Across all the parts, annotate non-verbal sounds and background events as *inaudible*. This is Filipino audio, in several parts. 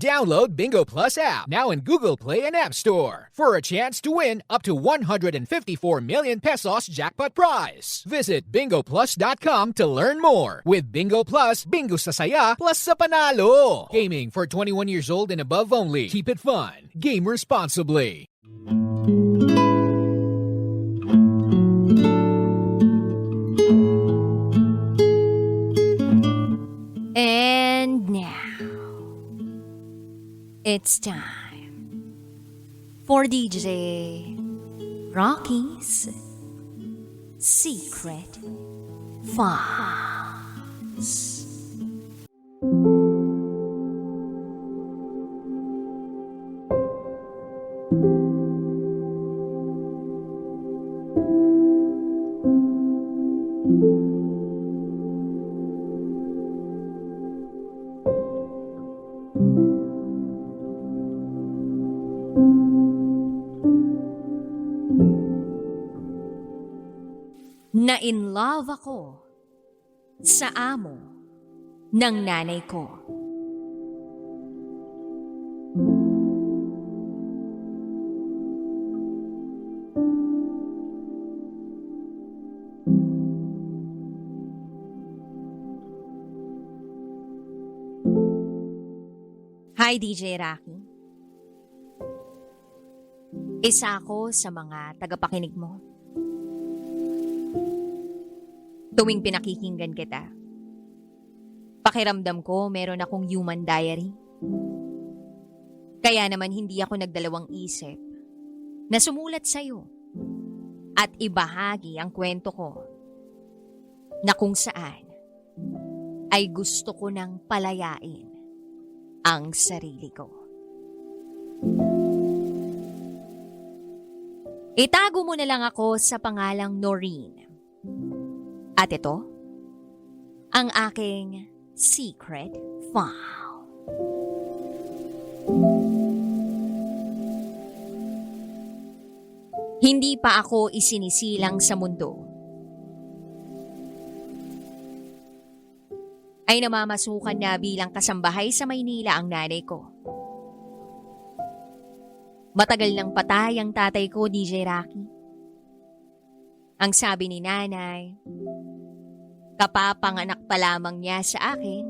Download Bingo Plus app now in Google Play and App Store for a chance to win up to 154 million pesos jackpot prize. Visit bingoplus.com to learn more. With Bingo Plus, bingo sa plus sa panalo. Gaming for 21 years old and above only. Keep it fun. Game responsibly. It's time for DJ Rocky's Secret Files. Na in love ako sa amo ng nanay ko. Hi DJ Rocky. Isa ako sa mga tagapakinig mo. Tuwing pinakikinggan kita, pakiramdam ko meron akong human diary. Kaya naman hindi ako nagdalawang isip na sumulat sa'yo at ibahagi ang kwento ko na kung saan ay gusto ko nang palayain ang sarili ko. Itago mo na lang ako sa pangalang Noreen. At ito, ang aking secret file. Hindi pa ako isinisilang sa mundo. Ay namamasukan na bilang kasambahay sa Maynila ang nanay ko. Matagal nang patay ang tatay ko, DJ Rocky. Ang sabi ni nanay, kapapanganak pa lamang niya sa akin.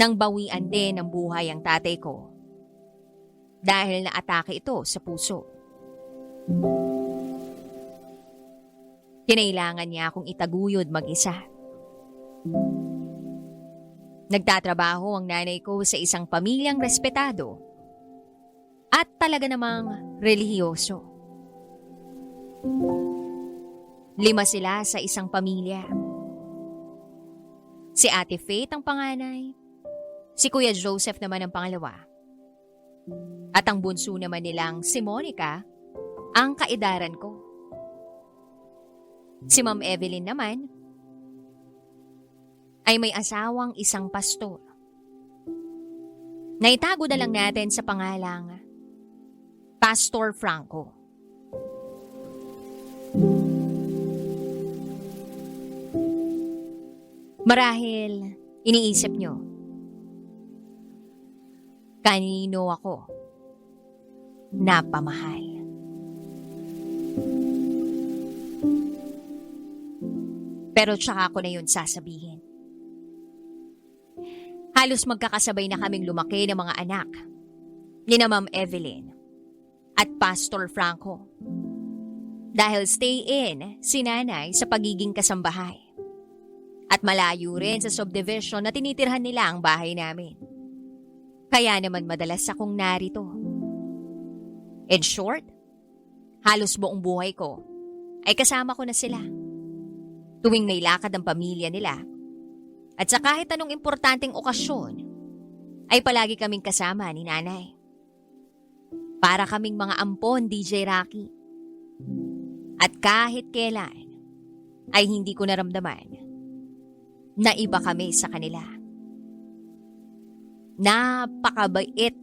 Nang bawian din ng buhay ang tatay ko dahil naatake ito sa puso. Kinailangan niya akong itaguyod mag-isa. Nagtatrabaho ang nanay ko sa isang pamilyang respetado at talaga namang relihiyoso. Lima sila sa isang pamilya. Si Ate Faith ang panganay, si Kuya Joseph naman ang pangalawa. At ang bunso naman nilang si Monica ang kaidaran ko. Si Ma'am Evelyn naman ay may asawang isang pastor. Naitago na lang natin sa pangalang Pastor Franco. Marahil, iniisip nyo, kanino ako napamahal. Pero tsaka ko na yun sasabihin. Halos magkakasabay na kaming lumaki ng mga anak ni na Ma'am Evelyn at Pastor Franco. Dahil stay in si nanay sa pagiging kasambahay. At malayo rin sa subdivision na tinitirhan nila ang bahay namin. Kaya naman madalas akong narito. In short, halos buong buhay ko ay kasama ko na sila. Tuwing may lakad ang pamilya nila. At sa kahit anong importanteng okasyon, ay palagi kaming kasama ni nanay. Para kaming mga ampon, DJ Rocky. At kahit kailan, ay hindi ko naramdaman na iba kami sa kanila. Napakabait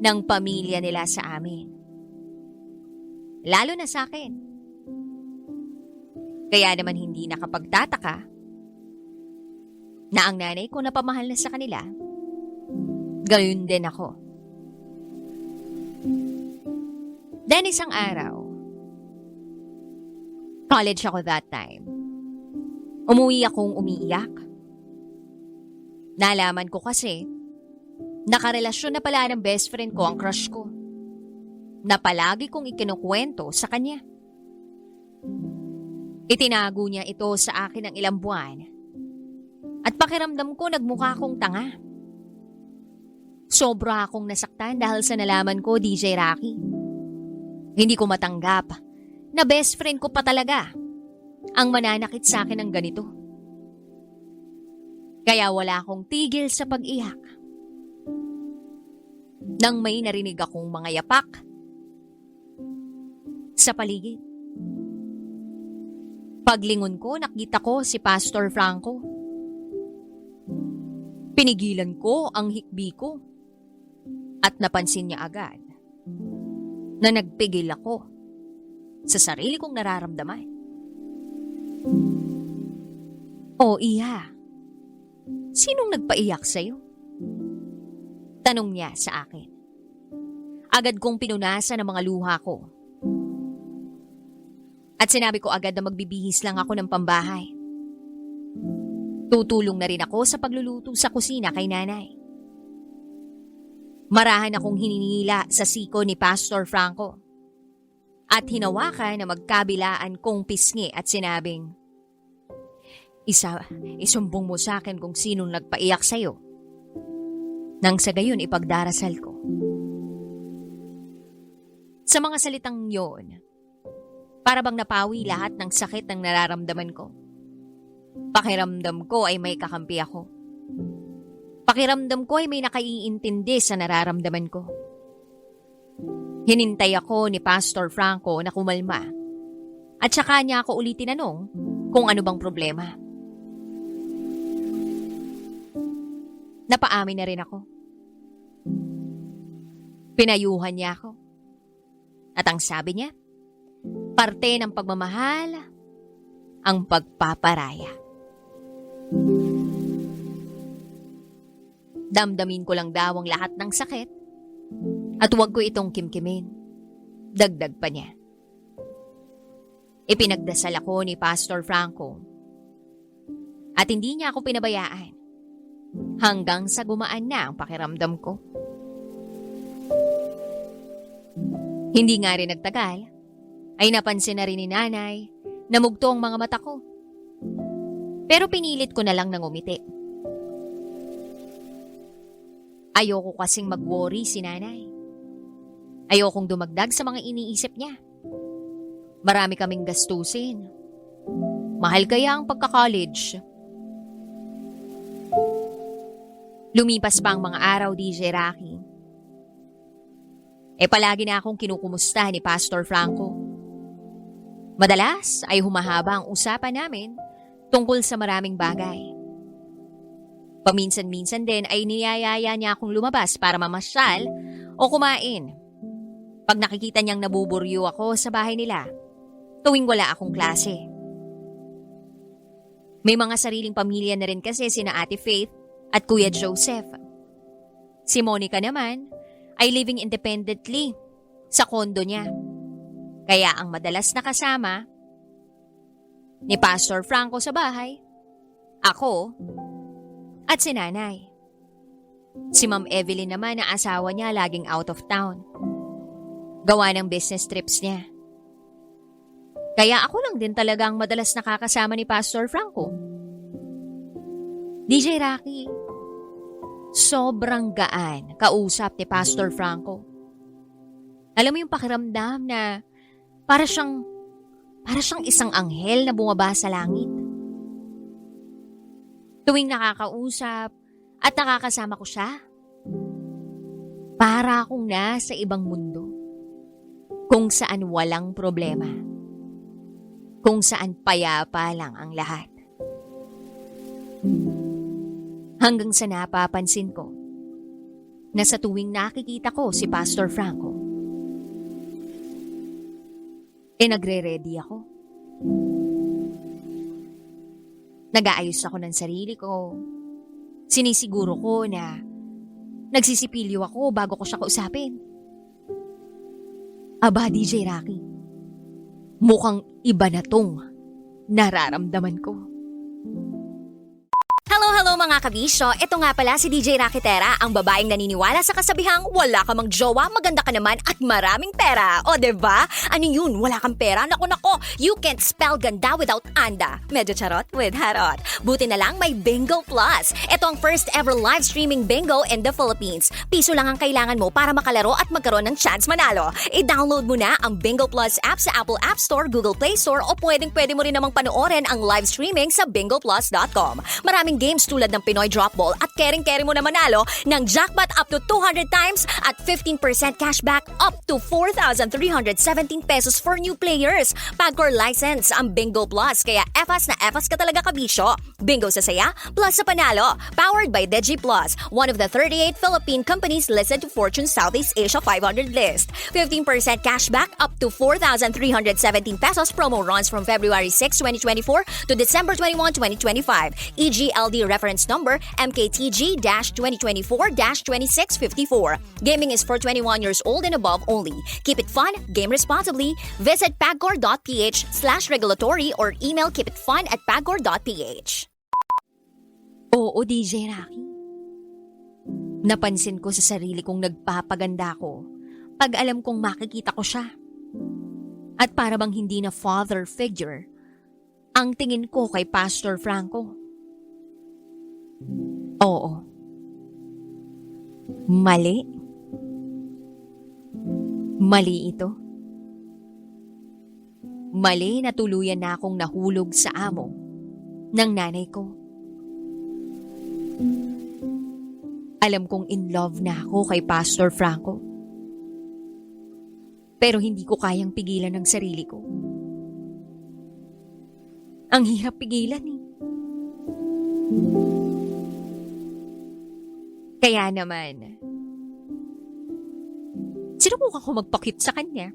ng pamilya nila sa amin. Lalo na sa akin. Kaya naman hindi nakapagtataka na ang nanay ko napamahal na sa kanila Gayun din ako. Then isang araw, college ako that time. Umuwi akong umiiyak. Nalaman ko kasi, nakarelasyon na pala ng best friend ko ang crush ko. Na palagi kong ikinukwento sa kanya. Itinago niya ito sa akin ng ilang buwan. At pakiramdam ko nagmukha akong tanga. Sobra akong nasaktan dahil sa nalaman ko, DJ Rocky. Hindi ko matanggap na best friend ko pa talaga ang mananakit sa akin ng ganito. Kaya wala akong tigil sa pag-iyak. Nang may narinig akong mga yapak sa paligid. Paglingon ko, nakita ko si Pastor Franco. Pinigilan ko ang hikbi ko at napansin niya agad na nagpigil ako sa sarili kong nararamdaman. O iya, sinong nagpaiyak sa'yo? Tanong niya sa akin. Agad kong pinunasan ang mga luha ko. At sinabi ko agad na magbibihis lang ako ng pambahay. Tutulong na rin ako sa pagluluto sa kusina kay nanay. Marahan akong hininila sa siko ni Pastor Franco. At hinawakan na magkabilaan kong pisngi at sinabing, Isa, isumbong mo sa akin kung sinong nagpaiyak sa'yo. Nang sa gayon ipagdarasal ko. Sa mga salitang yon, para bang napawi lahat ng sakit ng nararamdaman ko. Pakiramdam ko ay may kakampi ako. Pakiramdam ko ay may nakaiintindi sa nararamdaman ko. Hinintay ako ni Pastor Franco na kumalma at saka niya ako ulit tinanong kung ano bang problema. Napaamin na rin ako. Pinayuhan niya ako. At ang sabi niya, parte ng pagmamahal ang pagpaparaya. Damdamin ko lang daw ang lahat ng sakit at huwag ko itong kimkimin. Dagdag pa niya. Ipinagdasal ako ni Pastor Franco at hindi niya ako pinabayaan hanggang sa gumaan na ang pakiramdam ko. Hindi nga rin nagtagal ay napansin na rin ni nanay na mugto ang mga mata ko. Pero pinilit ko na lang ng umiti. Ayoko kasing mag-worry si nanay. Ayokong dumagdag sa mga iniisip niya. Marami kaming gastusin. Mahal kaya ang pagka-college. Lumipas pa ang mga araw, DJ Rocky. Eh palagi na akong kinukumusta ni Pastor Franco. Madalas ay humahaba ang usapan namin tungkol sa maraming bagay. Paminsan-minsan din ay niyayaya niya akong lumabas para mamasyal o kumain. Pag nakikita niyang nabuburyo ako sa bahay nila, tuwing wala akong klase. May mga sariling pamilya na rin kasi sina Ate Faith at Kuya Joseph. Si Monica naman ay living independently sa kondo niya. Kaya ang madalas na kasama ni Pastor Franco sa bahay, ako, at si nanay. Si Ma'am Evelyn naman na asawa niya laging out of town. Gawa ng business trips niya. Kaya ako lang din talaga ang madalas nakakasama ni Pastor Franco. DJ Rocky, sobrang gaan kausap ni Pastor Franco. Alam mo yung pakiramdam na para siyang, para siyang isang anghel na bumaba sa langit. Tuwing nakakausap at nakakasama ko siya, para akong nasa ibang mundo. Kung saan walang problema. Kung saan payapa lang ang lahat. Hanggang sa napapansin ko na sa tuwing nakikita ko si Pastor Franco, eh nagre-ready ako. Nag-aayos ako ng sarili ko. Sinisiguro ko na Nagsisipilyo ako bago ko siya kausapin. Aba, DJ Rocky. Mukhang iba na tong nararamdaman ko. Hello, hello mga kabisyo. Ito nga pala si DJ Rakitera, ang babaeng naniniwala sa kasabihang wala ka mang jowa, maganda ka naman at maraming pera. O, ba? Ano yun? Wala kang pera? Nako nako, you can't spell ganda without anda. Medyo charot with harot. Buti na lang may Bingo Plus. Ito ang first ever live streaming bingo in the Philippines. Piso lang ang kailangan mo para makalaro at magkaroon ng chance manalo. I-download mo na ang Bingo Plus app sa Apple App Store, Google Play Store o pwedeng pwede mo rin namang panoorin ang live streaming sa bingoplus.com. Maraming games tulad ng Pinoy Drop Ball at kering-kering mo na manalo ng jackpot up to 200 times at 15% cashback up to 4,317 pesos for new players. Pagcore license ang Bingo Plus kaya FAS na FAS ka talaga kabisyo. Bingo sa saya plus sa panalo. Powered by Digi Plus, one of the 38 Philippine companies listed to Fortune Southeast Asia 500 list. 15% cashback up to 4,317 pesos promo runs from February 6, 2024 to December 21, 2025. EGLD reference number MKTG-2024-2654. Gaming is for 21 years old and above only. Keep it fun, game responsibly. Visit pagcor.ph slash regulatory or email keepitfun at pagcor.ph. Oo, DJ Rocky. Napansin ko sa sarili kong nagpapaganda ko pag alam kong makikita ko siya. At para bang hindi na father figure, ang tingin ko kay Pastor Franco. Oo. Mali. Mali ito. Mali na tuluyan na akong nahulog sa amo ng nanay ko. Alam kong in love na ako kay Pastor Franco. Pero hindi ko kayang pigilan ng sarili ko. Ang hirap pigilan eh. Kaya naman, sinubukan ko magpakit sa kanya.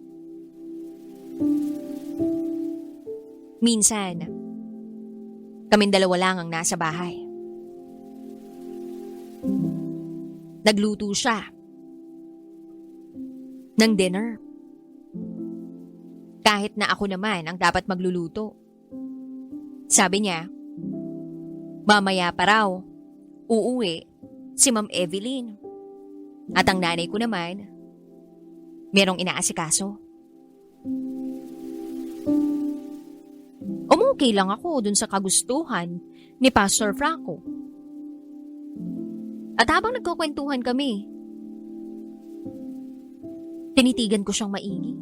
Minsan, kaming dalawa lang ang nasa bahay. Nagluto siya ng dinner. Kahit na ako naman ang dapat magluluto. Sabi niya, mamaya pa raw, uuwi si Ma'am Evelyn. At ang nanay ko naman, merong inaasikaso. Umukay lang ako dun sa kagustuhan ni Pastor Franco. At habang nagkukwentuhan kami, tinitigan ko siyang maigi.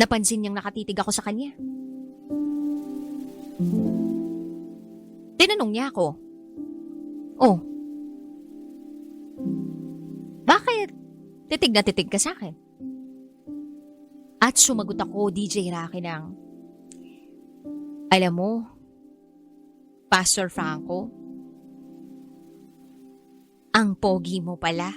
Napansin niyang nakatitig ako sa kanya. Tinanong niya ako, Oh, titig na titig ka sa akin? At sumagot ako, DJ Rocky ng, Alam mo, Pastor Franco, ang pogi mo pala.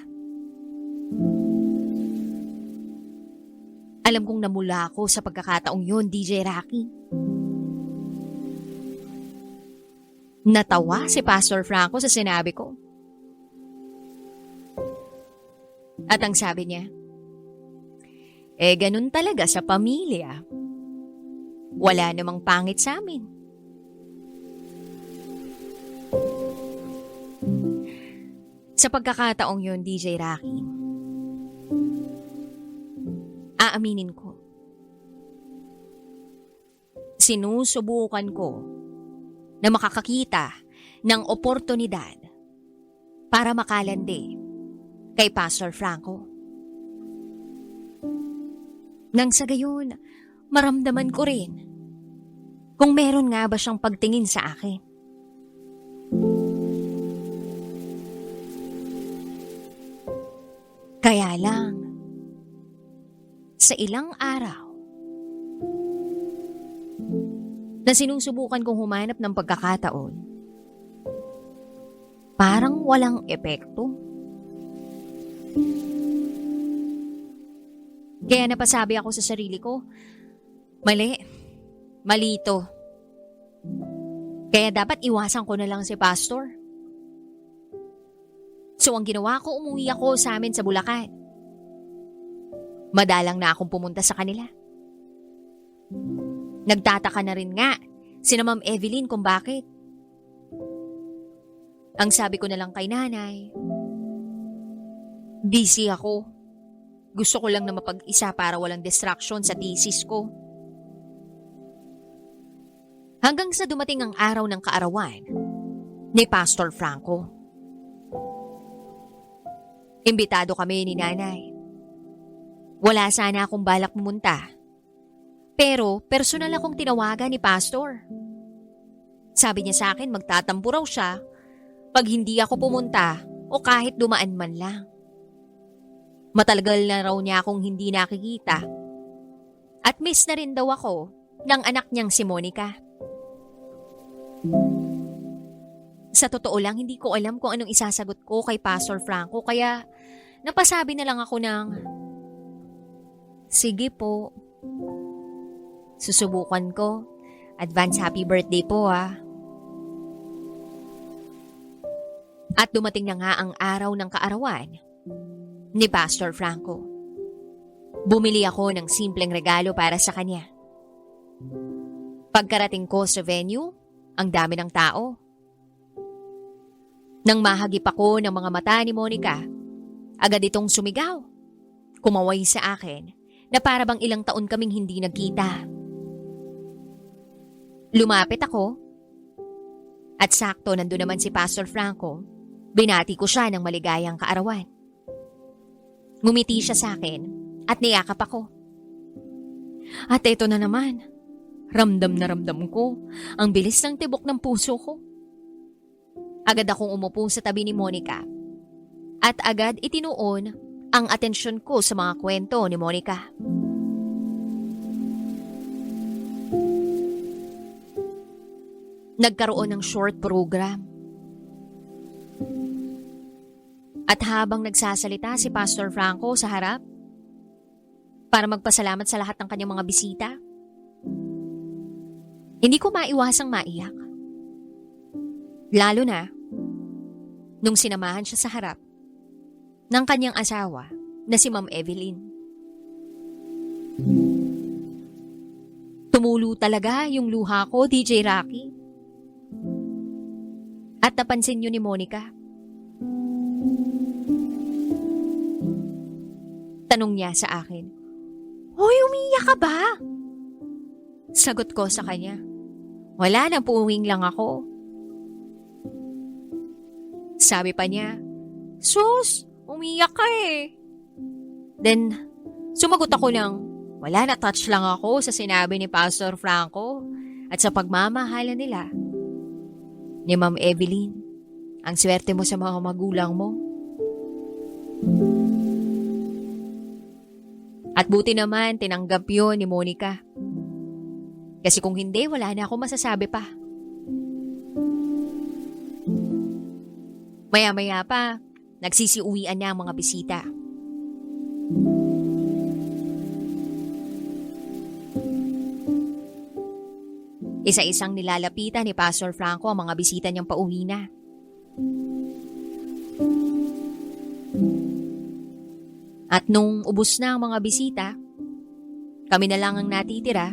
Alam kong namula ako sa pagkakataong yun, DJ Rocky. Natawa si Pastor Franco sa sinabi ko. At ang sabi niya, eh ganun talaga sa pamilya. Wala namang pangit sa amin. Sa pagkakataong yun, DJ Rocky, aaminin ko, sinusubukan ko na makakakita ng oportunidad para makalandi kay Pastor Franco. Nang sa gayon, maramdaman ko rin kung meron nga ba siyang pagtingin sa akin. Kaya lang, sa ilang araw, na sinusubukan kong humanap ng pagkakataon, parang walang epekto. Kaya napasabi ako sa sarili ko, mali, mali ito. Kaya dapat iwasan ko na lang si Pastor. So ang ginawa ko, umuwi ako sa amin sa Bulacan. Madalang na akong pumunta sa kanila. Nagtataka na rin nga si Ma'am Evelyn kung bakit. Ang sabi ko na lang kay nanay, busy ako. Gusto ko lang na mapag-isa para walang distraction sa thesis ko. Hanggang sa dumating ang araw ng kaarawan ni Pastor Franco. Imbitado kami ni nanay. Wala sana akong balak pumunta. Pero personal akong tinawagan ni Pastor. Sabi niya sa akin magtatampo raw siya pag hindi ako pumunta o kahit dumaan man lang. Matalagal na raw niya akong hindi nakikita. At miss na rin daw ako ng anak niyang si Monica. Sa totoo lang, hindi ko alam kung anong isasagot ko kay Pastor Franco kaya napasabi na lang ako ng, Sige po. Susubukan ko. Advance happy birthday po ah. At dumating na nga ang araw ng kaarawan ni Pastor Franco. Bumili ako ng simpleng regalo para sa kanya. Pagkarating ko sa venue, ang dami ng tao. Nang mahagip ako ng mga mata ni Monica, agad itong sumigaw. Kumaway sa akin na para bang ilang taon kaming hindi nagkita. Lumapit ako at sakto nandun naman si Pastor Franco. Binati ko siya ng maligayang kaarawan. Ngumiti siya sa akin at niyakap ako. At ito na naman, ramdam na ramdam ko ang bilis ng tibok ng puso ko. Agad akong umupo sa tabi ni Monica at agad itinuon ang atensyon ko sa mga kwento ni Monica. Nagkaroon ng short program. At habang nagsasalita si Pastor Franco sa harap, para magpasalamat sa lahat ng kanyang mga bisita, hindi ko maiwasang maiyak. Lalo na, nung sinamahan siya sa harap ng kanyang asawa na si Ma'am Evelyn. Tumulo talaga yung luha ko, DJ Rocky. At napansin niyo ni Monica. Tanong niya sa akin, Hoy, umiyak ka ba? Sagot ko sa kanya, Wala na, puwing lang ako. Sabi pa niya, Sus, umiyak ka eh. Then, sumagot ako ng, wala na touch lang ako sa sinabi ni Pastor Franco at sa pagmamahala nila ni Ma'am Evelyn. Ang swerte mo sa mga magulang mo. At buti naman tinanggap yun ni Monica. Kasi kung hindi, wala na ako masasabi pa. Maya-maya pa, nagsisiuwian niya ang mga bisita. Isa-isang nilalapitan ni Pastor Franco ang mga bisita niyang pauwi na. At nung ubos na ang mga bisita, kami na lang ang natitira.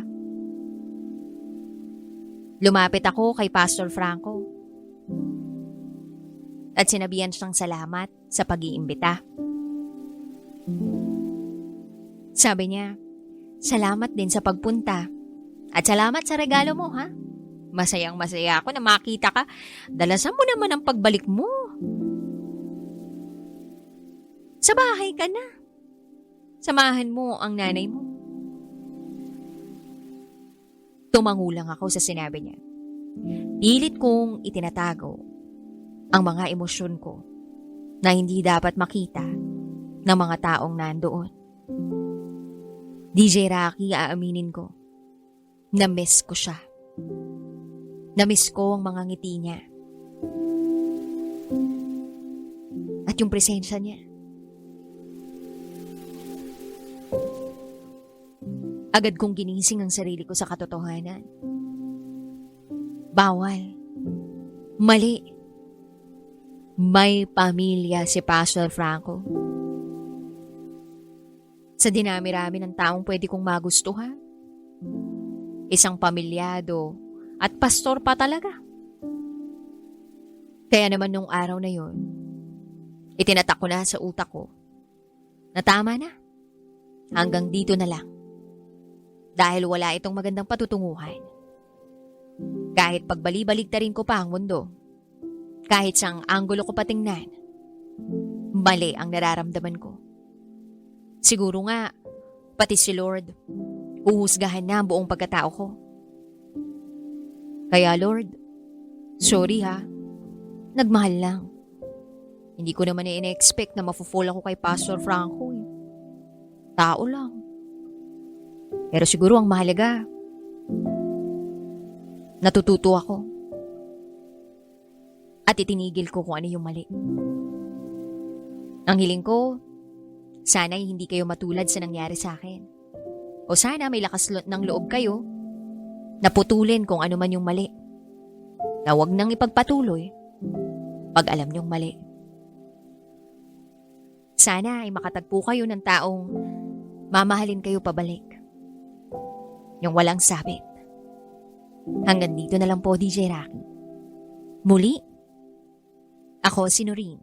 Lumapit ako kay Pastor Franco. At sinabihan siyang salamat sa pag-iimbita. Sabi niya, salamat din sa pagpunta. At salamat sa regalo mo, ha? Masayang masaya ako na makita ka. Dalasan mo naman ang pagbalik mo. Sa bahay ka na. Samahan mo ang nanay mo. Tumangulang ako sa sinabi niya. Pilit kong itinatago ang mga emosyon ko na hindi dapat makita ng mga taong nandoon. DJ Rocky, aaminin ko, na-miss ko siya. Na-miss ko ang mga ngiti niya. At yung presensya niya. Agad kong ginising ang sarili ko sa katotohanan. Bawal. Mali. May pamilya si Pastor Franco. Sa dinami-rami ng taong pwede kong magustuhan. Isang pamilyado at pastor pa talaga. Kaya naman nung araw na yon, itinatak ko na sa utak ko na tama na. Hanggang dito na lang. Dahil wala itong magandang patutunguhan. Kahit pagbali-baligtarin ko pa ang mundo, kahit sang anggulo ko patingnan, mali ang nararamdaman ko. Siguro nga, pati si Lord, uhusgahan na ang buong pagkatao ko. Kaya Lord, sorry ha, nagmahal lang. Hindi ko naman i-expect na mafu-fall ako kay Pastor Franco. Tao lang. Pero siguro ang mahalaga, natututo ako. At itinigil ko kung ano yung mali. Ang hiling ko, sana'y hindi kayo matulad sa nangyari sa akin. O sana may lakas ng loob kayo na putulin kung ano man yung mali. Na huwag nang ipagpatuloy pag alam niyong mali. Sana ay makatagpo kayo ng taong mamahalin kayo pabalik. Yung walang sabit. Hanggang dito na lang po, DJ Rocky. Muli, ako si Noreen.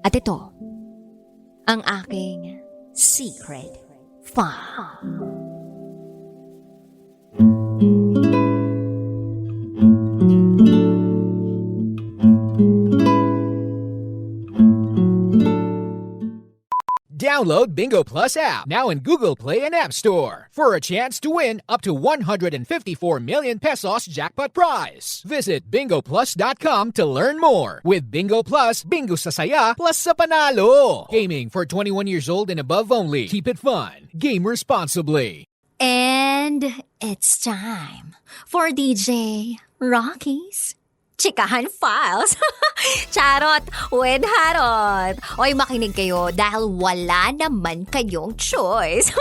At ito, ang aking secret file. Download Bingo Plus app now in Google Play and App Store for a chance to win up to 154 million pesos jackpot prize. Visit bingoplus.com to learn more. With Bingo Plus, bingo sa plus sa panalo. Gaming for 21 years old and above only. Keep it fun. Game responsibly. And it's time for DJ Rocky's Chikahan Files. *laughs* Charot with Harot. Oy, makinig kayo dahil wala naman kayong choice.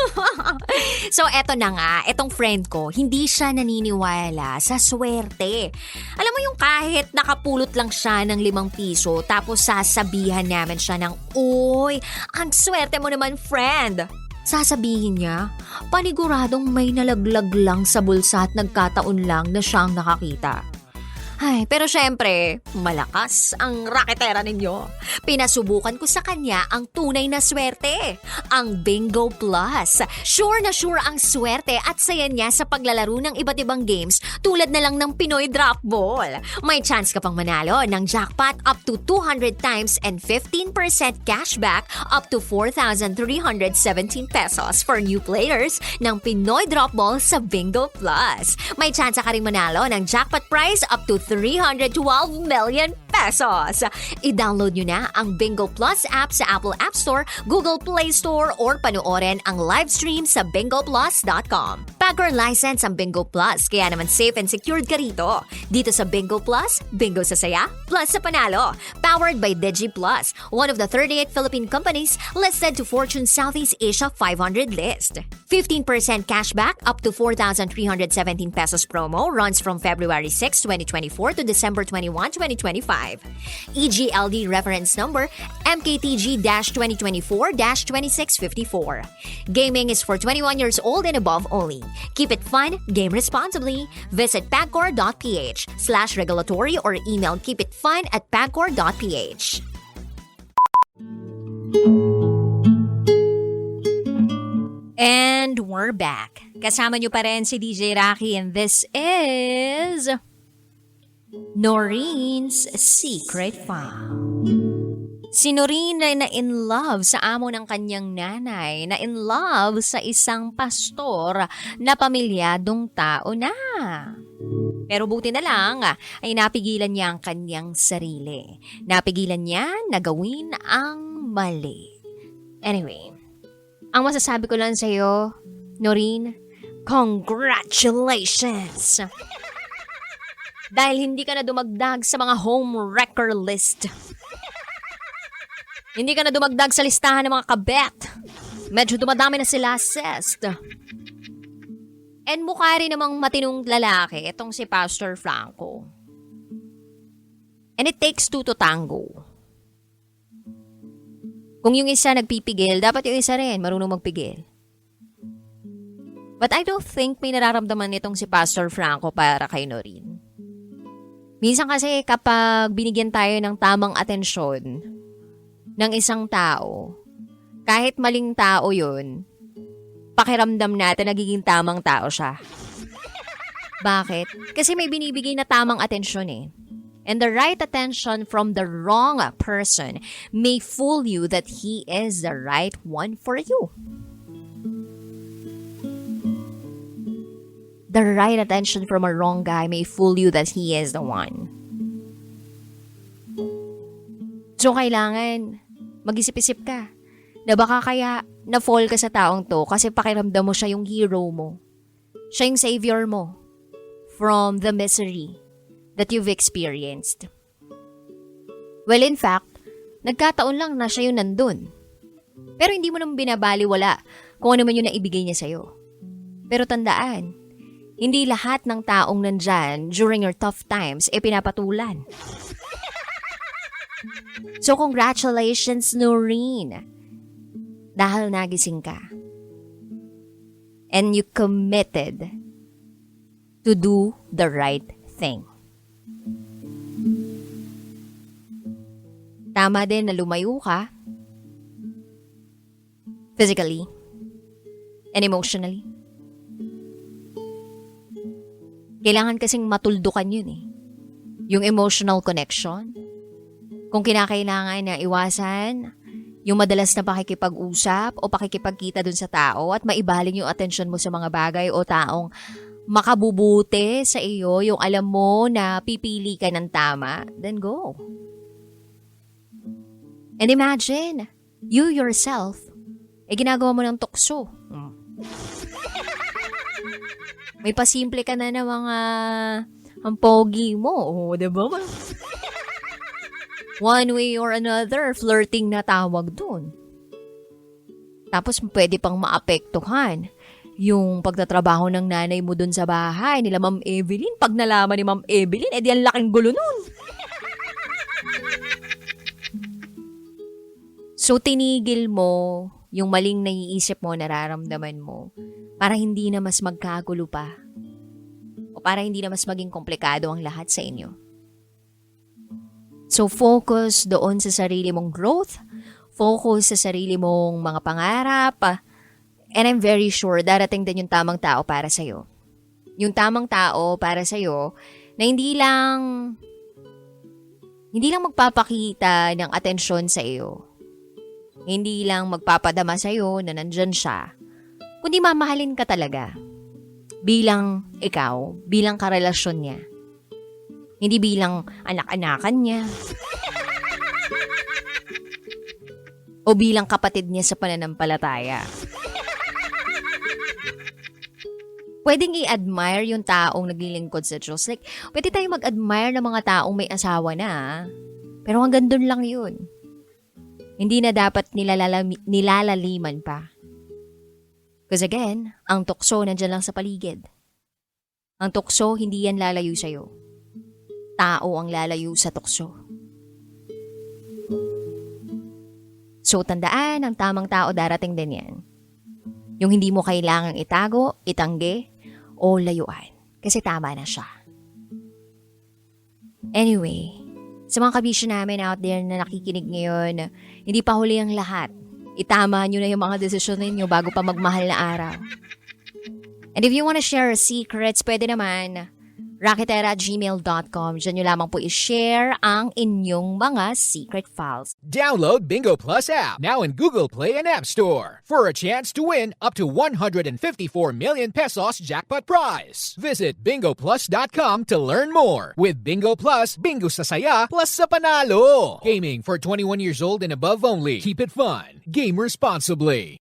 *laughs* so, eto na nga, etong friend ko, hindi siya naniniwala sa swerte. Alam mo yung kahit nakapulot lang siya ng limang piso tapos sasabihan namin siya ng, Uy, ang swerte mo naman, friend. Sasabihin niya, paniguradong may nalaglag lang sa bulsa at nagkataon lang na siyang nakakita. Ay, pero syempre, malakas ang raketera ninyo. Pinasubukan ko sa kanya ang tunay na swerte, ang Bingo Plus. Sure na sure ang swerte at saya niya sa paglalaro ng iba't ibang games tulad na lang ng Pinoy Drop Ball. May chance ka pang manalo ng jackpot up to 200 times and 15% cashback up to 4,317 pesos for new players ng Pinoy Drop Ball sa Bingo Plus. May chance ka rin manalo ng jackpot prize up to 312 million pesos. I-download nyo na ang Bingo Plus app sa Apple App Store, Google Play Store, or panoorin ang live stream sa bingoplus.com. Packer license ang Bingo Plus, kaya naman safe and secured ka rito. Dito sa Bingo Plus, bingo sa saya, plus sa panalo. Powered by Digi Plus, one of the 38 Philippine companies listed to Fortune Southeast Asia 500 list. 15% cashback up to 4,317 pesos promo runs from February 6, 2024 to December 21, 2025. EGLD reference number MKTG-2024-2654. Gaming is for 21 years old and above only. Keep it fun, game responsibly. Visit pagcor.ph slash regulatory or email keepitfun at pagcor.ph. And we're back. Kasama nyo pa rin si DJ Rocky and this is Noreen's Secret File. Si Noreen ay na-in love sa amo ng kanyang nanay, na-in love sa isang pastor na pamilyadong tao na. Pero buti na lang ay napigilan niya ang kanyang sarili. Napigilan niya na gawin ang mali. Anyway, ang masasabi ko lang sa'yo, Noreen, congratulations! Dahil hindi ka na dumagdag sa mga home wrecker list. Hindi ka na dumagdag sa listahan ng mga kabet. Medyo dumadami na sila, sis. And mukha rin namang matinong lalaki itong si Pastor Franco. And it takes two to tango. Kung yung isa nagpipigil, dapat yung isa rin marunong magpigil. But I don't think may nararamdaman nitong si Pastor Franco para kay Noreen. Minsan kasi kapag binigyan tayo ng tamang atensyon ng isang tao, kahit maling tao yun, pakiramdam natin nagiging tamang tao siya. Bakit? Kasi may binibigay na tamang atensyon eh. And the right attention from the wrong person may fool you that he is the right one for you. The right attention from a wrong guy may fool you that he is the one. So, kailangan mag-isip-isip ka na baka kaya na-fall ka sa taong to kasi pakiramdam mo siya yung hero mo. Siya yung savior mo from the misery that you've experienced. Well, in fact, nagkataon lang na siya yung nandun. Pero hindi mo naman binabaliwala kung ano man yung naibigay niya sa'yo. Pero tandaan, hindi lahat ng taong nandyan during your tough times e pinapatulan. So congratulations, Noreen. Dahil nagising ka. And you committed to do the right thing. Tama din na lumayo ka. Physically. And emotionally. Kailangan kasing matuldukan yun eh. Yung emotional connection. Kung kinakailangan na iwasan, yung madalas na pakikipag-usap o pakikipagkita dun sa tao at maibaling yung atensyon mo sa mga bagay o taong makabubuti sa iyo, yung alam mo na pipili ka ng tama, then go. And imagine, you yourself, eh ginagawa mo ng tukso. Hmm. May pasimple ka na ng mga ang pogi mo. Oh, diba? *laughs* One way or another, flirting na tawag dun. Tapos pwede pang maapektuhan yung pagtatrabaho ng nanay mo dun sa bahay nila Ma'am Evelyn. Pag nalaman ni Ma'am Evelyn, edi ang laking gulo nun. *laughs* So, tinigil mo yung maling naiisip mo, nararamdaman mo, para hindi na mas magkagulo pa. O para hindi na mas maging komplikado ang lahat sa inyo. So, focus doon sa sarili mong growth, focus sa sarili mong mga pangarap, and I'm very sure darating din yung tamang tao para sa'yo. Yung tamang tao para sa'yo na hindi lang hindi lang magpapakita ng atensyon sa iyo hindi lang magpapadama sa'yo na nandyan siya, kundi mamahalin ka talaga. Bilang ikaw, bilang karelasyon niya. Hindi bilang anak-anakan niya. o bilang kapatid niya sa pananampalataya. Pwedeng i-admire yung taong naglilingkod sa Diyos. Like, pwede tayo mag-admire ng mga taong may asawa na. Pero hanggang doon lang yun. Hindi na dapat nilalalami, nilalaliman pa. Because again, ang tukso nandyan lang sa paligid. Ang tukso, hindi yan lalayo sa'yo. Tao ang lalayo sa tukso. So tandaan, ang tamang tao darating din yan. Yung hindi mo kailangang itago, itangge, o layuan. Kasi tama na siya. Anyway, sa mga kabisyo namin out there na nakikinig ngayon, hindi pa huli ang lahat. Itama nyo na yung mga desisyon ninyo bago pa magmahal na araw. And if you want to share secrets, pwede naman rocketera@gmail.com. Diyan nyo lamang po i-share ang inyong mga secret files. Download Bingo Plus app now in Google Play and App Store for a chance to win up to 154 million pesos jackpot prize. Visit bingoplus.com to learn more. With Bingo Plus, bingo sa saya plus sa panalo. Gaming for 21 years old and above only. Keep it fun. Game responsibly.